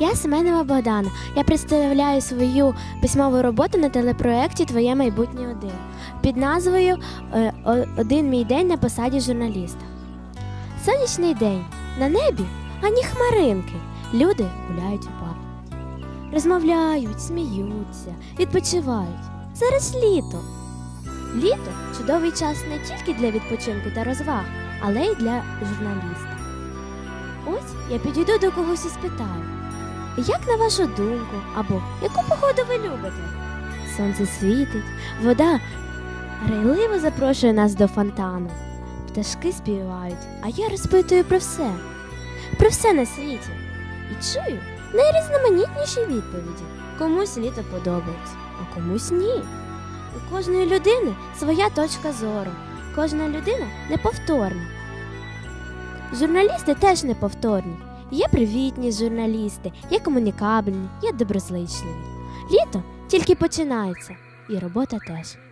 Я Семенова Богдана. Я представляю свою письмову роботу на телепроекті Твоє майбутнє один під назвою е, Один мій день на посаді журналіста. Сонячний день на небі ані хмаринки. Люди гуляють у парку. Розмовляють, сміються, відпочивають. Зараз літо. Літо чудовий час не тільки для відпочинку та розваг, але й для журналіста. Ось я підійду до когось і спитаю. Як на вашу думку, або яку погоду ви любите? Сонце світить, вода грайливо запрошує нас до фонтану. Пташки співають, а я розпитую про все, про все на світі. І чую найрізноманітніші відповіді. Комусь літо подобається, а комусь ні. У кожної людини своя точка зору. Кожна людина неповторна. Журналісти теж неповторні. Є привітні журналісти, є комунікабельні, є доброзичливі. Літо тільки починається, і робота теж.